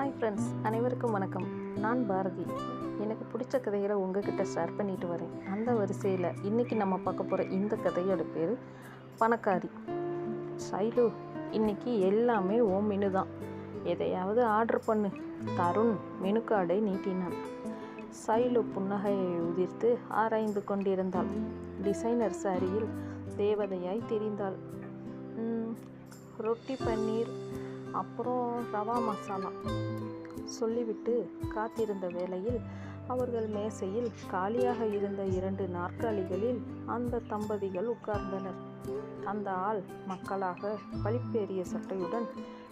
Hi friends அனைவருக்கும் வணக்கம். நான் பாரதி. எனக்கு பிடிச்ச கதைகளை உங்ககிட்ட ஷேர் பண்ணிட்டு வரேன். அந்த வரிசையில் இன்றைக்கி நம்ம பார்க்க போகிற இந்த கதையோட பேர் பணக்காரி. சைலு இன்னைக்கு எல்லாமே ஓ மெனு தான். எதையாவது ஆர்டர் பண்ணு. தருண் மெனு கார்டை நீட்டினான். சைலு புன்னகையை உதிர்த்து ஆராய்ந்து கொண்டிருந்தாள். டிசைனர் சாரியில் தேவதையாய் தெரிந்தாள். ரொட்டி பன்னீர் அப்புறம் ரவா மசாலா சொல்லிவிட்டு காத்திருந்த வேளையில் அவர்கள் மேசையில் காலியாக இருந்த இரண்டு நாற்காலிகளில் அந்த தம்பதிகள் உட்கார்ந்தனர். அந்த ஆள் மக்களாக பளிப்பேறிய சட்டையுடன்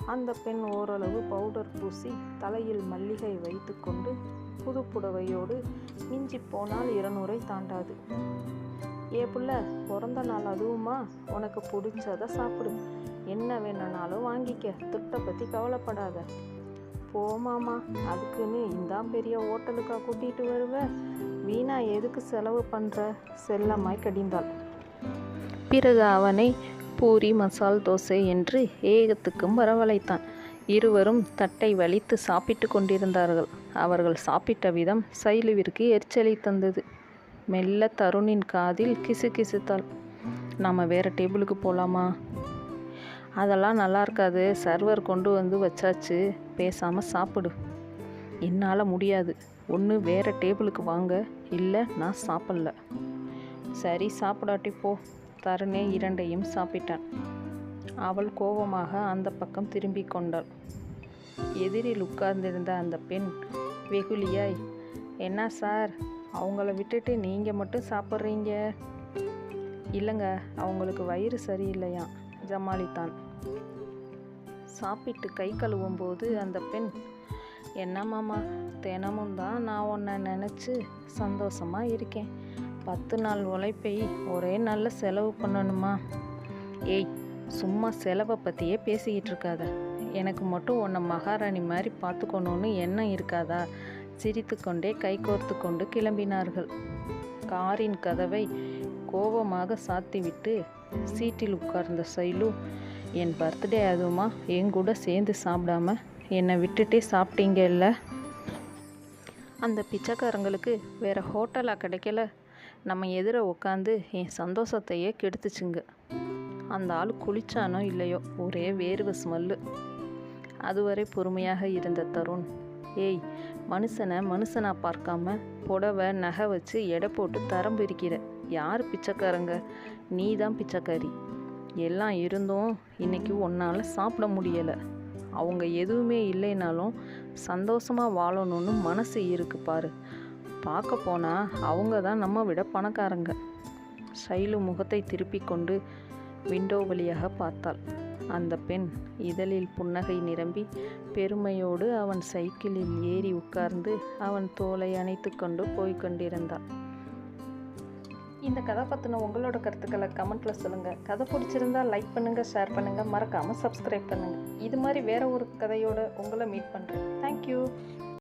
அந்த பெண் ஓரளவு பவுடர் பூசி தலையில் மல்லிகை வைத்துக்கொண்டு புது புடவையோடு மிஞ்சி போனால் இருநூறை தாண்டாது. ஏ புள்ள பிறந்த நாள் அதுவுமா? உனக்கு பிடிச்சதை சாப்பிடு. என்ன வேணும்னாலும் வாங்கிக்க. துட்டை பற்றி கவலைப்படாத. போமாமா அதுக்குன்னு இந்தான் பெரிய ஹோட்டலுக்காக கூட்டிகிட்டு வருவ. வீணா எதுக்கு செலவு பண்ணுற செல்லமாய் கடிந்தாள். பிறகு அவனை பூரி மசால் தோசை என்று ஏகத்துக்கும் வரவழைத்தான். இருவரும் தட்டை வலித்து சாப்பிட்டு கொண்டிருந்தார்கள். அவர்கள் சாப்பிட்ட விதம் சைலுவிற்கு எரிச்சலை தந்தது. மெல்ல தருணின் காதில் கிசு கிசுத்தாள் நம்ம வேறு டேபிளுக்கு போகலாமா அதெல்லாம் நல்லா இருக்காது. சர்வர் கொண்டு வந்து வச்சாச்சு. பேசாமல் சாப்பிடு. என்னால் முடியாது. ஒன்று வேறு டேபிளுக்கு வாங்க. இல்லை நான் சாப்பிடல. சரி சாப்பிடாட்டி போ. தருணே இரண்டையும் சாப்பிட்டான். அவள் கோபமாக அந்த பக்கம் திரும்பி கொண்டாள். எதிரில் உட்கார்ந்திருந்த அந்த பெண் வெகுளியாய் என்ன சார் அவங்கள விட்டுட்டு நீங்கள் மட்டும் சாப்பிட்றீங்க? இல்லைங்க அவங்களுக்கு வயிறு சரியில்லையா ஜமாலித்தான் சாப்பிட்டு கை கழுவும் போது அந்த பெண் என்ன மாமா தினமும் தான் நான் உன்னை நினச்சி சந்தோஷமாக இருக்கேன். பத்து நாள் உழைப்பை ஒரே நாளில் செலவு பண்ணணுமா? ஏய் சும்மா செலவை பற்றியே பேசிக்கிட்டு இருக்காத. எனக்கு மட்டும் உன்னை மகாராணி மாதிரி பார்த்துக்கணுன்னு எண்ணம் இருக்காதா? சிரித்துக்கொண்டே கைகோர்த்து கொண்டு கிளம்பினார்கள். காரின் கதவை கோபமாக சாத்திவிட்டு சீட்டில் உட்கார்ந்த சைலு என் பர்த்டே அதுவுமா என் கூட சேர்ந்து சாப்பிடாம என்னை விட்டுட்டே சாப்பிட்டீங்க இல்லை? அந்த பிச்சைக்காரங்களுக்கு வேறு ஹோட்டலாக கிடைக்கல. நம்ம எதிர உட்காந்து என் சந்தோஷத்தையே கெடுத்துச்சுங்க. அந்த ஆள் குளிச்சானோ இல்லையோ ஒரே வேர்வை ஸ்மெல்லு அதுவரை பொறுமையாக இருந்த தருண் ஏய் மனுஷனை மனுஷனா பார்க்காம புடவை நகை வச்சு எடை போட்டு தரம் பிரிக்கிற. யார் பிச்சைக்காரங்க? நீ தான் பிச்சைக்காரி. எல்லாம் இருந்தும் இன்றைக்கி உன்னால் சாப்பிட முடியலை. அவங்க எதுவுமே இல்லைனாலும் சந்தோஷமாக வாழணும்னு மனசு இருக்கு பாரு. பார்க்க போனால் அவங்க தான் நம்ம விட பணக்காரங்க. சைலு முகத்தை திருப்பி கொண்டு விண்டோ வழியாக பார்த்தாள். அந்த பெண் இதழில் புன்னகை நிரம்பி பெருமையோடு அவன் சைக்கிளில் ஏறி உட்கார்ந்து அவன் தோலை அணைத்து கொண்டு போய்கொண்டிருந்தாள் இந்த கதை பற்றின உங்களோட கருத்துக்களை கமெண்ட்டில் சொல்லுங்கள் கதை பிடிச்சிருந்தா லைக் பண்ணுங்கள் ஷேர் பண்ணுங்கள் மறக்காமல் சப்ஸ்கிரைப் பண்ணுங்கள் இது மாதிரி வேற ஒரு கதையோட உங்களை மீட் பண்ணுறேன் தேங்க்யூ